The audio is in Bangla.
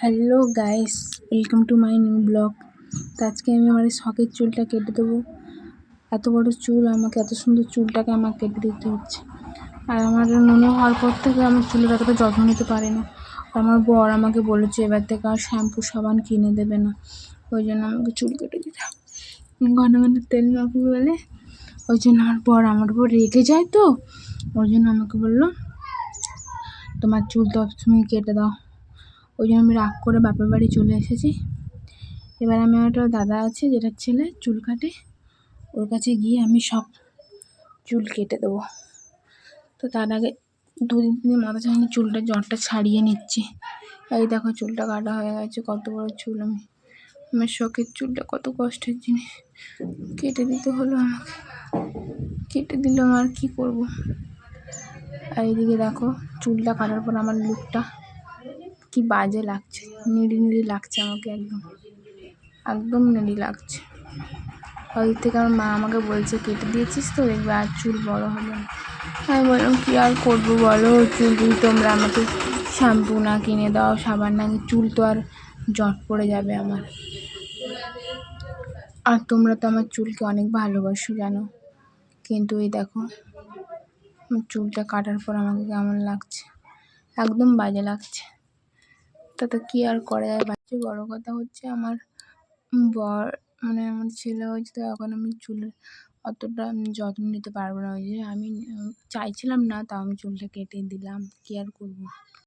Hello guys welcome to my new blog তো আজকে আমি আমার শখের চুলটা কেটে দেবো। এত বড় চুল, আমাকে এত সুন্দর চুলটাকে আমাকে কেটে দিতে হচ্ছে। আর আমার মনে হওয়ার পর থেকে আমার চুলের এতটা যত্ন নিতে পারি না। আমার বর আমাকে বলেছে, এবার থেকে আর শ্যাম্পু সাবান কিনে দেবে না। ওই জন্য আমাকে চুল কেটে দিতে। ঘন ঘন তেল মাখবো বলে। ওই জন্য আমার বর আমার উপর রেগে যায় তো। ওই জন্য আমাকে বলল, তোমার চুল তো তুমি কেটে দাও। ওই জন্য আমি রাগ করে বাপের বাড়ি চলে এসেছি। এবার আমি আমার একটা দাদা আছে, যেটার ছেলে চুল কাটে, ওর কাছে গিয়ে আমি সব চুল কেটে দেবো। তো তার আগে দুদিন তিন দিন মাথা ছাড়িয়ে চুলটা জটটা ছাড়িয়ে নিচ্ছি। এই দেখো চুলটা কাটা হয়ে গেছে, কত বড় চুল আমি। আমার শখের চুলটা কত কষ্টের জিনিস। কেটে দিতে হলো আমাকে। কেটে দিলাম আর কি করব? আর এদিকে দেখো, চুলটা কাটার পর আমার লুকটা কি বাজে লাগছে? নেড়ি নেড়ি লাগছে আমাকে একদম। একদম নেড়ি লাগছে। ওই থেকে আমার মা আমাকে বলছে, কেটে দিয়েছিস তো? দেখবে আর চুল বড় হবে না। আমি বললাম, কী আর করব বলো? চুল তোমরা আমাকে শ্যাম্পু না কিনে দাও, সাবান না চুল তো আর জট পড়ে যাবে আমার। আর তোমরা তো আমার চুলকে অনেক ভালোবাসো জানো। কিন্তু এই দেখো, আমার চুলটা কাটার পর আমাকে কেমন লাগছে। একদম বাজে লাগছে। তাতে কী আর করা যায়? বাচ্চা বড় কথা হচ্ছে, আমার বর মানে আমার ছেলে হয়েছে, তো এখন আমি চুলের অতটা যত্ন নিতে পারব না। ওই যে আমি চাইছিলাম না, তাও আমি চুলটা কেটে দিলাম। কী আর করব?